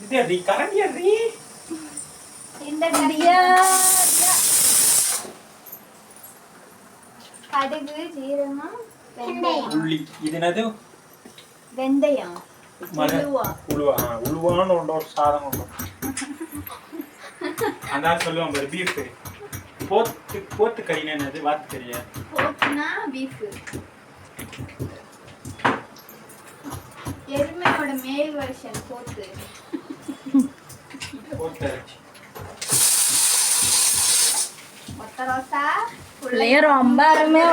இது அடி கரண்டி அடி இந்த தியா கடுகு ஜீரகம் வெந்தயம். உள்ளி. இது என்னது? வெந்தயம். உளுவா. உழுவான்னு ஒன்று ஒரு சாதம் ஒன்று அந்த சொல்லுவான் பாரு பீஃப் போத்து போத்து கறின்னு என்னது? வாத்து கறியா? போட்டுனா பீஃப் எருமையோட மேல் வருஷன் போத்து. பிள்ளைய ரொம்ப அருமையா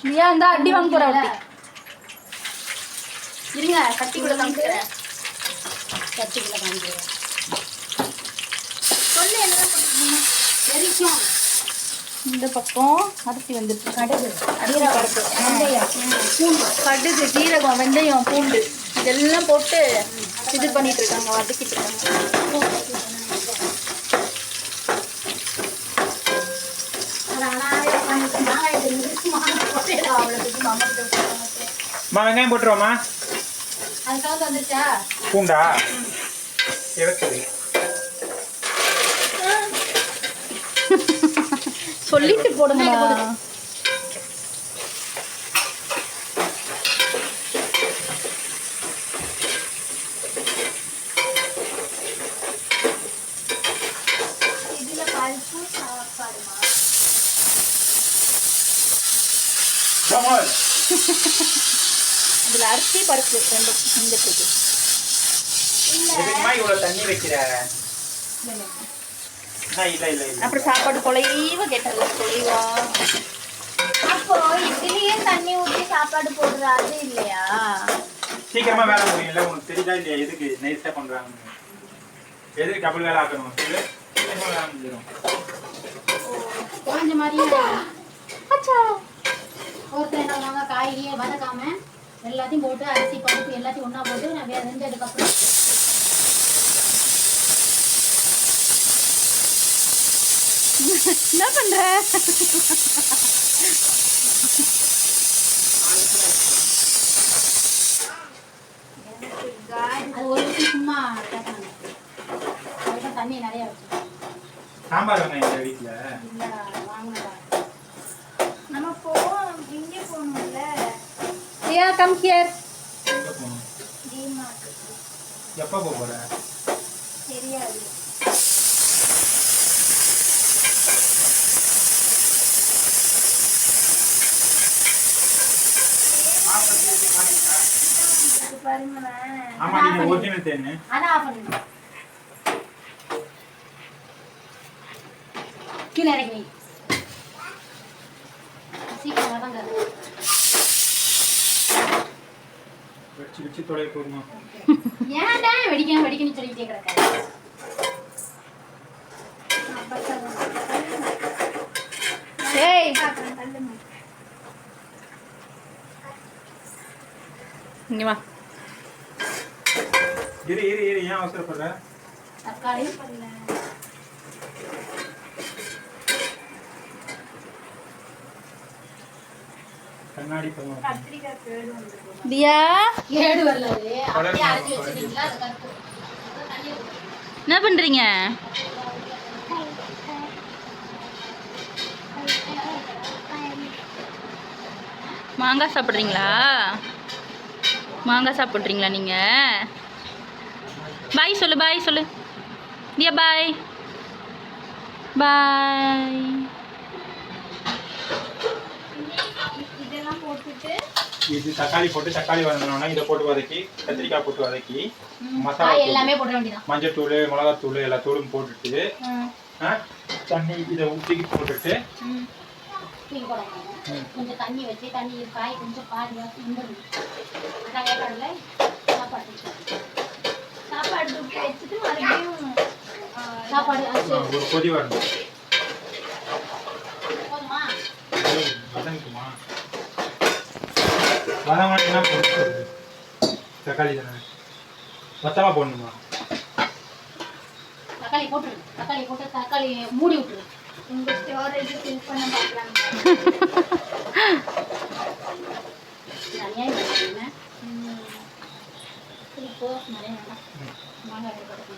தியா இந்த அடி வாங்க போற இருங்க கட்டி கூட காமிக்கிறேன் கத்திக்குள்ள காமிக்கிறேன் சொல்லு என்ன எரிக்கும் இந்த பக்கம் அரிசி வந்துட்டு கடுகு. அரிசி வெந்தயம். பூண்டு. கடுகு ஜீரகம் வெந்தயம் பூண்டு. இதெல்லாம் போட்டு இது பண்ணிட்டு இருக்காங்க வதக்கிட்டு இருக்காங்க. அம்மா வெங்காயம் வந்துருச்சா? பூண்டா? இறக்குது. சொல்லிட்டு போடுங்க. இதுல அரிசி பருப்பு ரெண்டும் வந்துட்டு இருக்கு. எதுக்குமா இவ்வளோ தண்ணி வைக்கிற ஆ, இல்ல இல்ல இல்ல அப்புறம் சாப்பாடு குலைவா கேட்டல குலைவா? அப்போ இதுலயே தண்ணி ஊத்தி சாப்பாடு போடுற அது இல்லையா? சீக்கிரமா வேலை முடியும்ல உனக்கு தெரியுதா இல்லையா எதுக்கு நைஸா பண்றாங்க எதுக்கு டபுள் வேலை ஆக்கணும் சீக்கிரமா? வேலை முடிஞ்சிடும். குழஞ்ச மாதிரியே ஒருத்தர் என்ன பண்ணுவாங்க காய்கறியை வதக்காம எல்லாத்தையும் போட்டு அரிசி பருப்பு எல்லாத்தையும் ஒண்ணா போட்டு நான் வேற வெந்ததுக்கப்புறம் என்ன பண்ற? தண்ணி நிறைய சாம்பார் வெங்காயம் இந்த வீட்டுல நம்ம போவோம் இங்கே போகணும்ல. தியா கம் ஹியர் எங்க எப்போ போக போற தெரியாது இது பாருங்களேன் ஆமா நீங்க ஒரிஜினல் அதை ஆஃப் பண்ணுங்க கீழே. சீக்கிரம் வச்சு வச்சு ஏன்டா சொல்லிட்டே ஏய். இங்க வா. இரு இரு இரு ஏன் அவசரப்படுற? தக்காளி கண்ணாடி கேடு. என்ன பண்றீங்க? மாங்காய் சாப்பிட்றீங்களா? மாங்காய் சாப்பிட்றீங்களா நீங்க? பாய் சொல்லு பாய் சொல்லு. தியா பாய் பாய் இதெல்லாம் போட்டுட்டு இது தக்காளி போட்டு தக்காளி வதங்கினோன்னா இதை போட்டு வதக்கி கத்திரிக்காய் போட்டு வதக்கி மசாலா எல்லாமே போட வேண்டியதான் மஞ்சத்தூள் மிளகாத்தூள் எல்லா தூளும் போட்டுட்டு ஆ, தண்ணி இதை ஊற்றி போட்டுட்டு கொஞ்சம் தண்ணி வச்சு தண்ணி காய் கொஞ்சம் பாதி சாப்பாடு தூக்கி வச்சுட்டு மறுபடியும் சாப்பாடு ஒரு கொதி வரணும் போதுமா என்ன தக்காளி தானே மொத்தமாக போடணுமா தக்காளி போட்டுரு தக்காளி போட்டு தக்காளி மூடி விட்டுரு உங்க ஸ்டோரேஜ் ஃபில் பண்ண பார்க்குறாங்க நிறைய இப்போ போ நிறைய மாங்காய் எடுத்து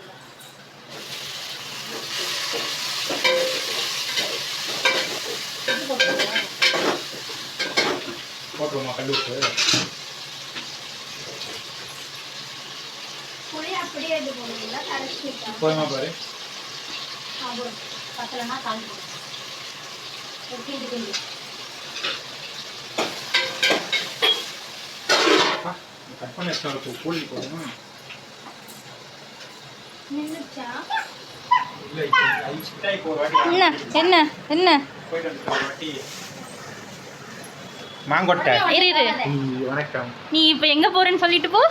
போட்டுருமா கல் உப்பு. புளி அப்படியே இது போடுவீங்களா? கரைச்சி போதுமா பாரு. பத்தலைன்னா கால் கிண்டு கிண்டு கட் பண்ண எக்ஸ்ட்ரா இருக்கும் கூலி போடணும் நின்றுச்சா இல்லை இப்போ ஐஸ்டா இப்போ ஒரு வாட்டி என்ன என்ன என்ன? மாங்கொட்டை. இரு இரு. வணக்கம். நீ இப்போ எங்க போறேன்னு சொல்லிட்டு போ.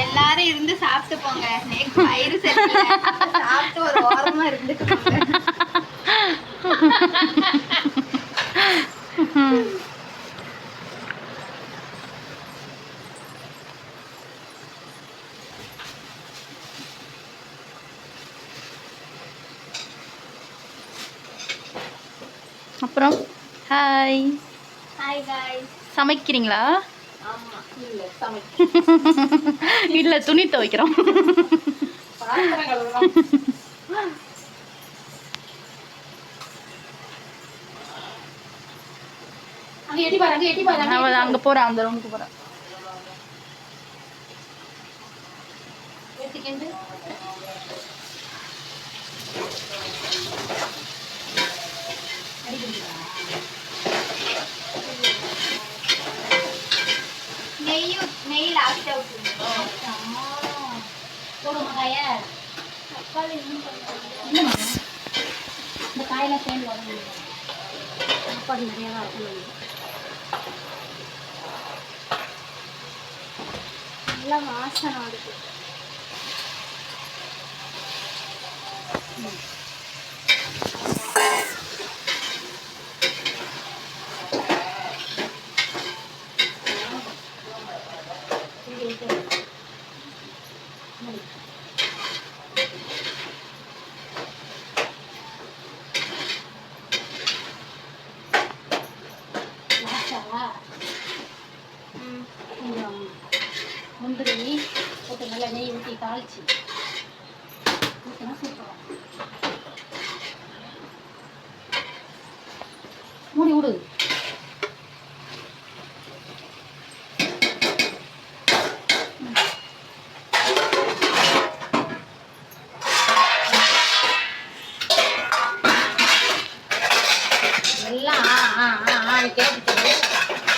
எல்லாரும் இருந்து சாப்பிட்டு போங்க. நெக்ஸ்ட் வயிறு சாப்பிட்டு ஒரு ஓரமா இருந்துட்டு அப்புறம் ஹாய் ஹாய் காய்ஸ் சமைக்கிறீங்களா? ஆமா. இல்லை சமைக்க இல்ல துணி துவைக்கிறோம். அங்க போறேன் அந்த ரூமுக்கு போறேன் ஊற்றுங்க போடுமா காய தக்காளி இன்னும் இந்த காயெல்லாம் சேர்ந்து உடம்பு சாப்பாடு நிறையா தான் இருக்கும் நல்லா வாசனை வருது இங்கே விட்டு முடி. லாஸ்டா ம் கொஞ்சம் முந்திரி போட்டு நல்லா நெய் ஊற்றி தாளிச்சு ஊற்றினா சூப்பராக மூடி விடு எல்லாம் ஆ ஆ ஆ ஆ கேட்டுட்டு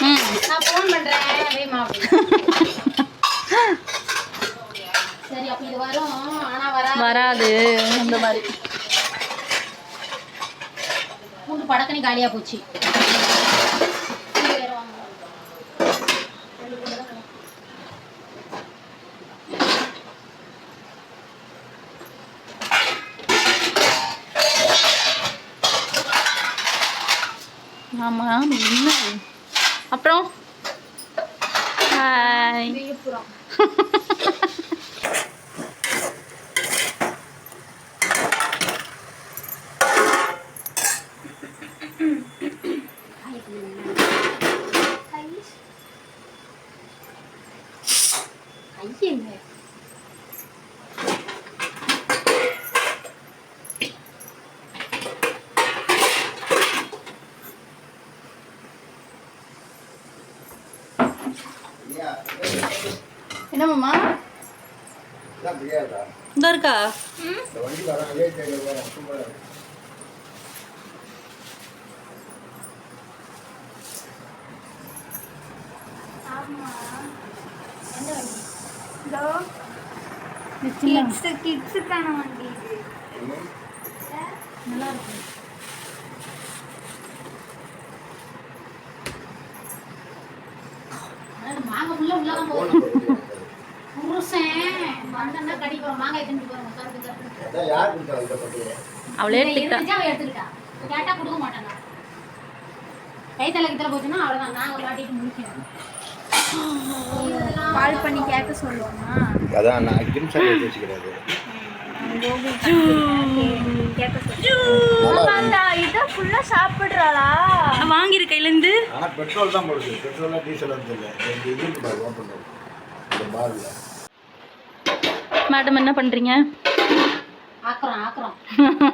ம் நான் ஃபோன் பண்றேன் வேமா அப்படின்னு சரி அப்ப இது வரும் ஆனா வரா வராது அந்த மாதிரி பூண்டு படக்கனி காலியா போச்சு பூண்டு வேற வாங்கணும். ரெண்டு பூண்டு தான் வேணும். ஆமா என்ன அப்புறம் ஹாய் விழுப்புரம் காயை கழுவுங்க. கை கை எங்க என்னம்மா இந்த இருக்கா ஆமா எந்த வண்டி இதோ. கிட்ஸ் கிட்ஸுக்கான வண்டி. இது. நல்லா இருக்கு. அதாவது மாங்காய் உள்ள உள்ளதான் போகும் புருஷன் வந்தா கடிப்போம் மாங்காய் தின்னு போறோம் கருத்து அவ கேட்டா கொடுக்க மாட்டாங்க கை தலை கிட்ட போச்சுன்னா அவ்வளவுதான். நான் ஒரு வாட்டிட்டு முடிக்கிறேன் கால் பண்ணி கேட்க சொல்லுவோமா? அதான் நான் கிம் சார் சாப்பிட்றாளா? வாங்கிரு பெட்ரோல் தான் போடுது. டீசல் வந்து இல்லை இந்த இது இருக்கு பாரு ஓப்பன் இந்த பாரில் மேடம் என்ன பண்ணுறீங்க ஆக்குறோம் ஆக்குறோம்.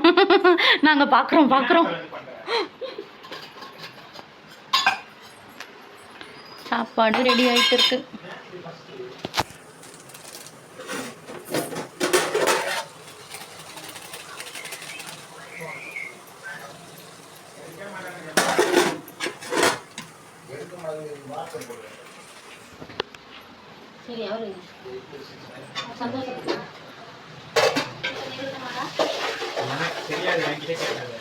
நாங்கள் பார்க்குறோம் பார்க்குறோம் சாப்பாடு ரெடி ஆயிட்டு இருக்கு. சரி அவரு சந்தோஷம் எனக்கு தெரியாது என்கிட்ட கேட்காது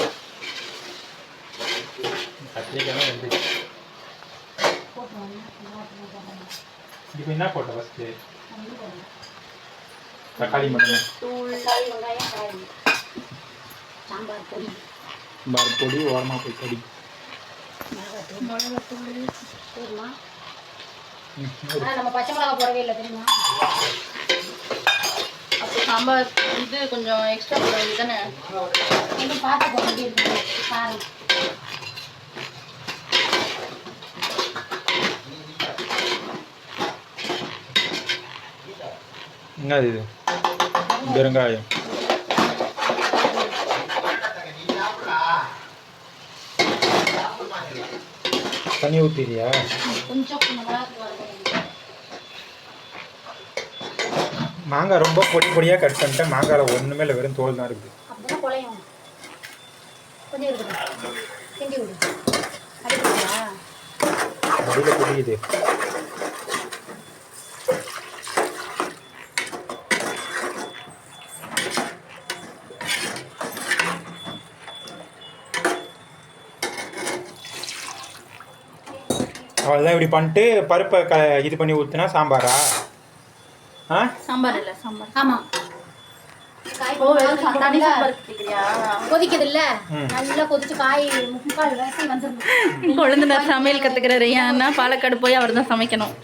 கத்திரிக்காய் ரெண்டு போட்டு வாங்க. போட்டு வாங்க. இப்போ என்ன போட்ட ஃபஸ்ட்டு தக்காளி மட்டும் சாம்பார் பொடி பார் பொடி ஓரமாக போய் கடி நம்ம பச்சை மிளகா போடவே இல்லை தெரியுமா அப்போ சாம்பார் இது கொஞ்சம் எக்ஸ்ட்ரா போடுறது தானே கொஞ்சம் பார்த்து போட வேண்டியது காரம் என்ன இது பெருங்காயம் தண்ணி வதக்க மாங்காய் ரொம்ப பொடி பொடியாக கட் பண்ணிட்டேன் மாங்காயில் ஒன்றுமே இல்லை வெறும் தோல் தான் இருக்குது அடியில் புரியுது அவ்வளோதான் இப்படி பண்ணிட்டு பருப்பை க இது பண்ணி ஊற்றுனா சாம்பாரா? ஆ? சாம்பார் இல்லை சாம்பார். ஆமாம் கொழுந்தனார் சமையல் கற்றுக்கிறாரு ஏன்னா பாலக்காடு போய் அவர் தான் சமைக்கணும்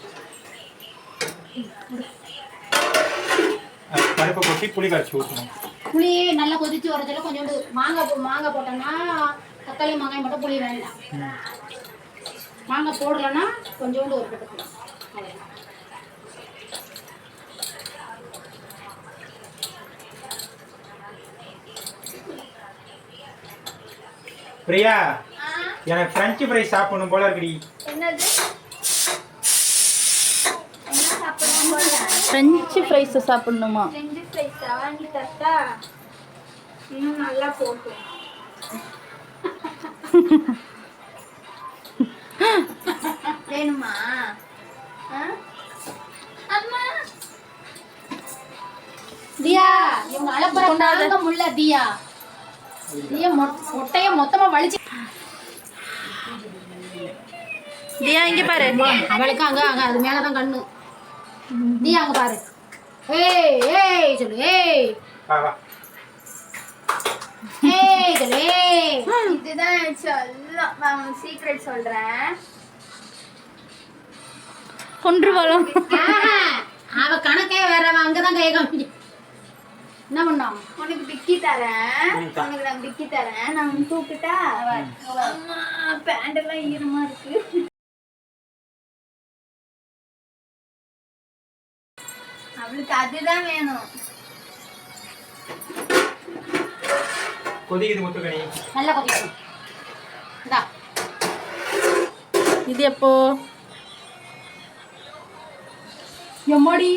பருப்பை கொட்டி புளி கரைச்சி ஊற்றணும் புளி நல்லா கொதிச்சு வரதுல கொஞ்சோண்டு மாங்காய் மாங்காய் போட்டோம்னா தக்காளி மாங்காய் மட்டும் புளி வேண்டாம். மாங்காய் போடலைன்னா கொஞ்சோண்டு ஒரு அவ்வளவுதான். பிரியா எனக்கு ஃப்ரெஞ்சு ஃப்ரை சாப்பிடணும் போல இருக்குடி. என்னது? என்ன சாப்பிடணும் போல? ஃப்ரெஞ்சு ஃப்ரைஸை சாப்பிடணுமா? ரெண்டு ஃப்ரைஸ் வாங்கி தரட்டா இன்னும் நல்லா போட்டும் வேணுமா? ஆ? அம்மா! தியா இவங்க அலப்பற தாங்க முடியல தியா. தியா மொ- மொட்டைய மொத்தமா வலிச்சு. தியா இங்கே பாரு. அவளுக்கு அங்க அங்க அது மேலதான் கண்ணு. தியா அங்க பாரு. ஏய் ஏய் சொல்லு ஏய். வா வா. ஏய் சொல்லு இதுதான் உனக்கு சீக்ரெட் சொல்றேன். கொன்றுவாளாம். ஆஹா, அவ கணக்கே வேற அவ அங்கதான் கை காமிக்க என்ன பண்ணான் உனக்கு டிக்கி தரேன். உனக்கு நான் டிக்கி தரேன். நான் தூக்கிட்டா அம்மா பேண்ட் எல்லாம் ஈரமா இருக்கு. அவளுக்கு அதுதான் வேணும். கொதிக்குது முத்துக்கணி நல்லா கொதிக்கணும் இந்தா. இது எப்போ? எம்மாடி?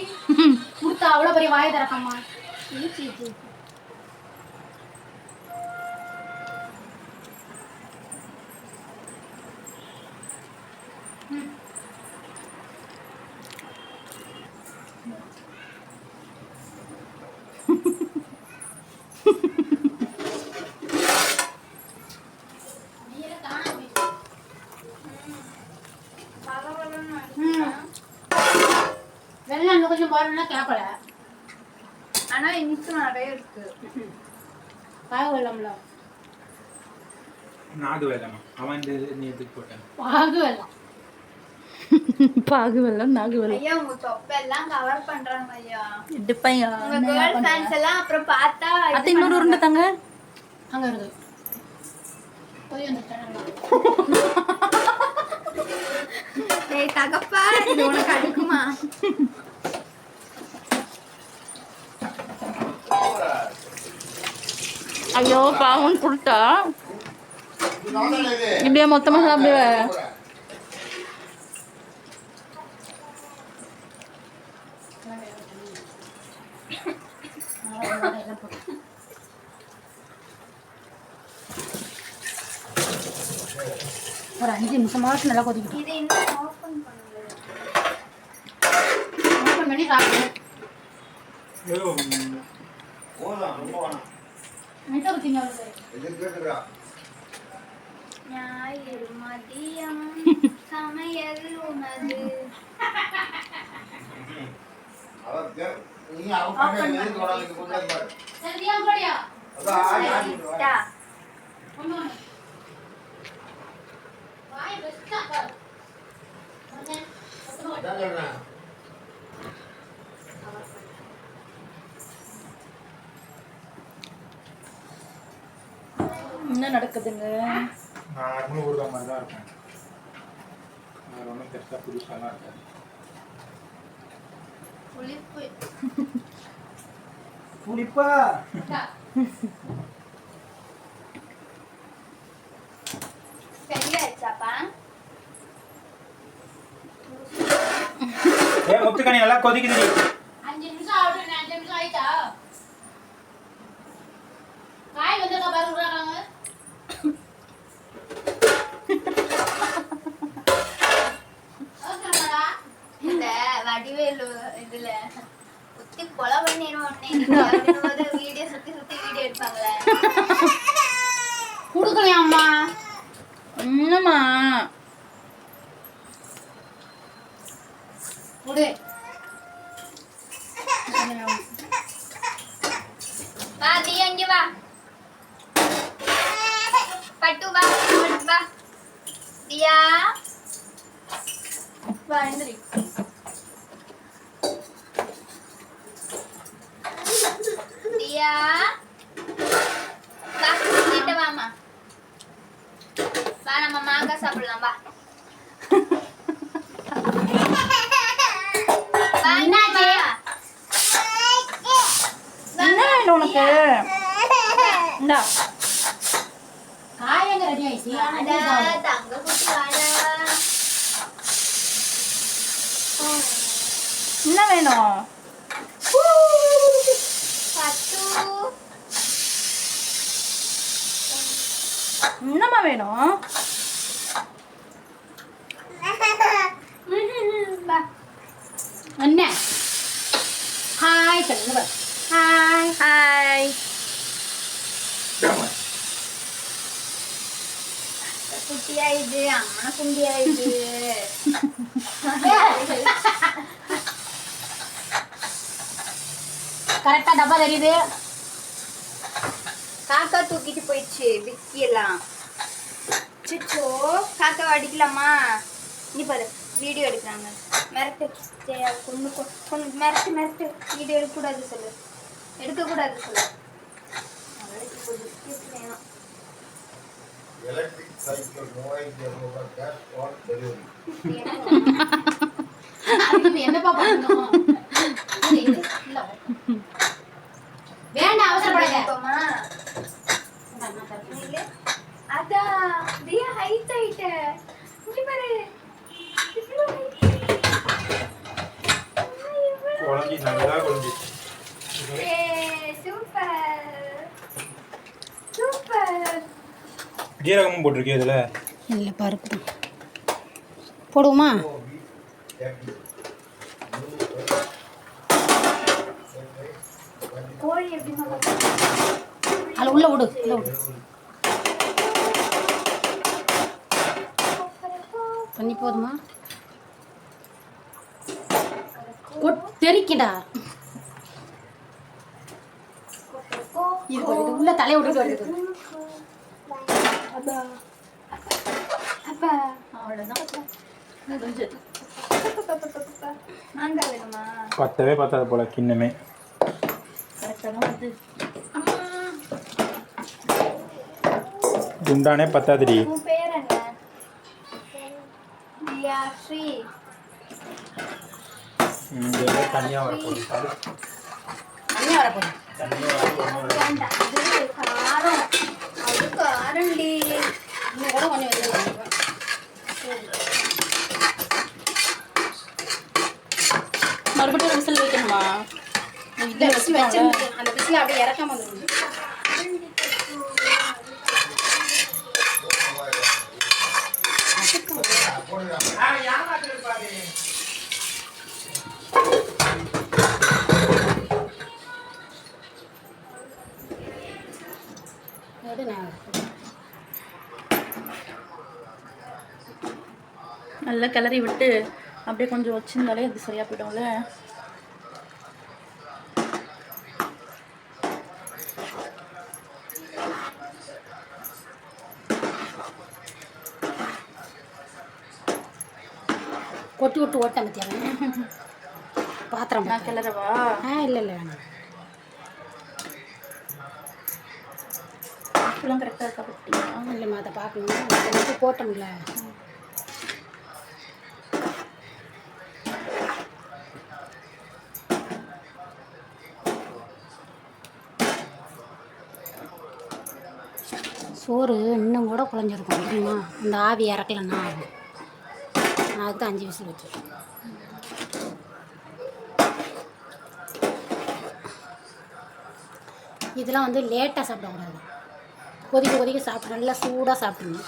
கொடுத்தா அவ்வளோ பெரிய வாயை திறக்கம்மா சீ, சீ, சீ. ம். வெள்ளம் இன்னும் கொஞ்சம் போடணும்னா கேட்கல ஆனா இனிப்பு நிறைய இருக்கு காய வெள்ளம்ல நாடு வேலைமா அவன் இந்த நீ எதுக்கு போட்டேன். பாகு வெள்ளம் பாகு வெள்ளம் நாகு வெள்ளம் ஐயா உங்க தொப்பெல்லாம் கவர் பண்றாங்க ஐயா. இடுப்பையா உங்க கேர்ள் ஃபேன்ஸ் எல்லாம் அப்புறம் பார்த்தா அத்தை இன்னொரு உருண்டை தாங்க. அங்க இருக்கு போய் வந்துட்டேன் ஏய் தகப்பா இது உனக்கு அடுக்குமா? ஐயோ பாவம் கொடுத்தா இப்படியே மொத்தமா சாப்பிடுவ ஒரு அஞ்சு நிமிஷமாவது நல்லா கொதிக்கிட்டு இது இன்னும் ஓபன் பண்ணல ஓப்பன் பண்ணி சாப்பிடுவேன் ஞாயிறு மதியம் சமையல் உனது அவன் பண்ண எதுக்கு வேணாம் இங்க கொண்டு வந்து பாரு சரி தியா போடியா அதான் ஆடி ஆடிட்டு வா. டா. ஒன்று ஒன்று வாய் பெஸ்ட்டாக பாரு உடனே சத்தமா அதான் சொல்றேன். என்ன நடக்குதுங்க? நார்மல் ஊறுகாய் மாதிரி தான் இருக்கும். வேறு ஒன்றும் பெருசாக புதுசாலாம் இருக்காது. புளிப்பு. ஏ முத்துக்கணி நல்லா கொதிக்குது அஞ்சு நிமிஷம் ஆகட்டும் அஞ்சு நிமிஷம் ஆயிட்டா காய் வந்து பாரு விடுறாங்க இந்த வடிவேலு இதுல குத்தி கொலை பண்ணிடுவோம் வீடியோ சுத்தி சுத்தி வீடியோ எடுப்பாங்களே கொடுக்கலையா அம்மா என்னம்மா கொடு வா நீ அங்க வா பட்டு வா பட்டு வா தியா வா எந்திரி தியா வா கிட்ட வாமா வா நம்ம மாங்காய் சாப்பிடலாம் வா வா, என்னாச்சு? வா. என்ன வேணும் உனக்கு இந்தா காய் எங்க ரெடி ஆயிடுச்சு வாடா, தங்க குட்டி வாடா. என்ன வேணும் பட்டு. என்னம்மா வேணும் வா. என்ன ஹாய் சொல்லுங்க ஹாய் ஹாய் அம்மன குண்டியா இது கரெக்டா டப்பா தெரியுது காக்கா தூக்கிட்டு போயிடுச்சு விக்கி எல்லாம் சிச்சோ காக்கா அடிக்கலாமா? நீ பாரு. வீடியோ எடுக்கிறாங்க. மிரட்டு. கொண்டு கொண்டு மிரட்டு மிரட்டு. வீடியோ எடுக்கக்கூடாது சொல்லு. எடுக்கக்கூடாது சொல்லு. எலக்ட்ரிக் சைக்கிள் மூவாயிரத்தி இரநூறுவா கேஷ் ஆன் டெலிவரி அதுக்கு இப்ப என்னப்பா பண்ணணும். வேண்டாம் அவசரப்படாத வேணுமா? இல்ல? அதான் தியா height ஆயிட்ட. இங்க பாரு. இவ்ளோ height. அம்மா, இவ்ளோ. குழஞ்சி நல்லா குழஞ்சிச்சு ஏய், super. Super. ஜீரகமும் போட்டிருக்கே இதில்? இல்லை பருப்பு போடுவோமா? அதில் உள்ள விடு உள்ள விடு. பண்ணி போதுமா? தெரிக்கடா. இது உள்ள தலையை விடுது வருது அப்பா. அவ்வளோதான் முடிஞ்சது மாங்காய் வேணுமா பத்தவே பத்தாது போல கிண்ணமே. குண்டானே பத்தாதுடி. உன் பேர் என்ன? தியா ஸ்ரீ. தனியாக வரப்போகுது வரப்போகுது இது காரம் காரம்டி இன்னும் கூட கொஞ்சம் வந்து மறுபடியும் விசில் வைக்கணுமா? அந்த விசில் அப்படியே இறக்காம வந்துருங்க எடு நான் நல்லா கிளறி விட்டு அப்படியே கொஞ்சம் வச்சிருந்தாலே அது சரியாக போயிடும்ல? கொட்டி விட்டு ஓட்டேன் பத்தியா பாத்திரம் நான் கிளறவா? ஆ இல்லை இல்லை வேணாம். இப்பெல்லாம் கரெக்டாக இருக்கா பட்டியா இல்லைம்மா அதை பார்க்கணும். போட்டோம்ல. சோறு இன்னும் கூட குழஞ்சிருக்கும் தெரியுமா? அந்த ஆவி இறக்கலன்னா நான் அதுக்கு தான் அஞ்சு விசில் வச்சிருக்கேன். இதெல்லாம் வந்து லேட்டாக சாப்பிடக்கூடாது. கொதிக்க கொதிக்க சாப்பிட நல்லா சூடாக சாப்பிடணும்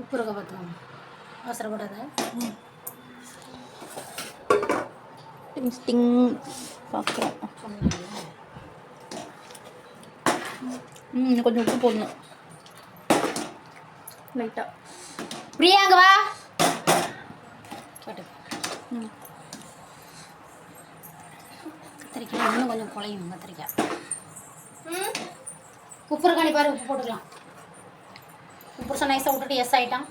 உப்பு இருக்க பார்த்துக்கோங்க அவசரப்படாத டிங் டிங். சொன்னாங்கல்ல ம் கொஞ்சம் உப்பு போடணும். லைட்டாக பிரியாங்க வா. கேட்டு ம். கத்திரிக்காய் இன்னும் கொஞ்சம் குழையும் கத்திரிக்காய். உப்பு இருக்கானி பாரு உப்பு போட்டுக்கலாம். உப்பு நைஸாக விட்டுட்டு எஸ் ஆகிட்டான்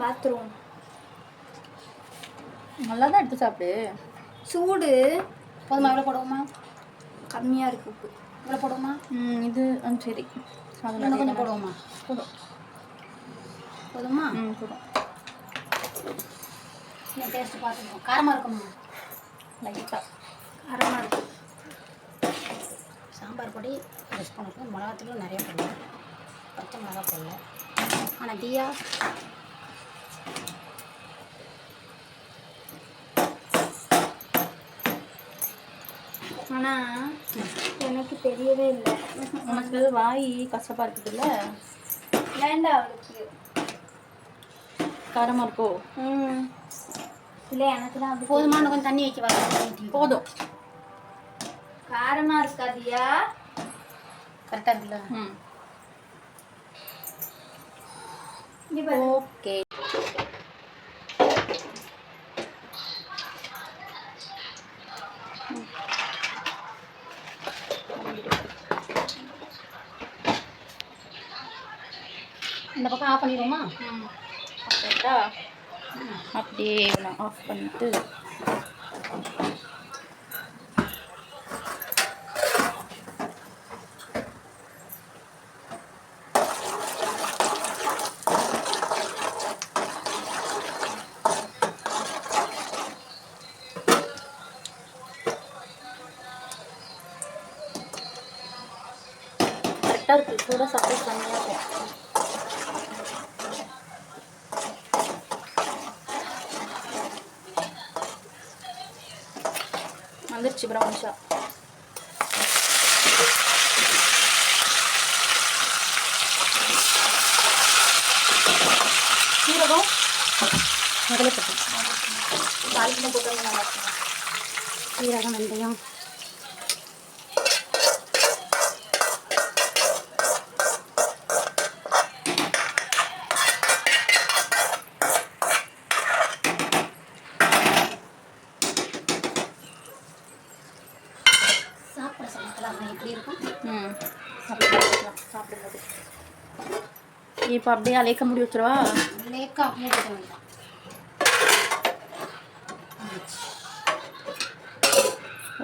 பாத்ரூம் நல்லா தான் எடுத்து சாப்பிடு. சூடு. போதுமா எவ்வளோ போடுவோமா? கம்மியாக இருக்கு உப்பு. இவ்வளோ போடுவோமா? ம் இது சரி. அது இன்னும் கொஞ்சம் போடுவோமா? போதும். போதுமா? ம் போதும். இன்னும் டேஸ்ட்டு பார்த்துக்கோ காரமாக இருக்குமா? லைட்டாக அரைமா இருக்கு. சாம்பார் பொடி யூஸ் பண்ணிருக்கோம் மிளகாத்தூள் நிறைய போடல பச்சை மிளகா போடல. ஆனால் டீயா ஆனால் எனக்கு தெரியவே இல்லை. உனக்கு வாய் கசப்பாக இருக்குதுல்ல? வேண்டாம் அவளுக்கு. காரமாக இருக்கோ? ம். இல்லை எனக்கு தான் அப்படி போதுமா இன்னும் கொஞ்சம் தண்ணி வைக்க வர போதும். காரமாக இருக்காதியா? கரெக்டாக இருக்குல்ல? ம். ஓகே இந்த பக்கம் ஆஃப் பண்ணிடுவோமா அப்படியே? நான் ஆஃப் பண்ணிட்டு முதலே போட்டு சீரகம் வெந்தயம். சாப்பிட எப்படி இருக்கும்? ம். சாப்பிடும்போது. இப்போ அப்படியே அலைக்க முடி வச்சுருவா? லேக்கா மூடி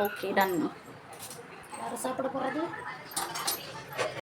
ஓகே டன் யார் சாப்பிட போகிறது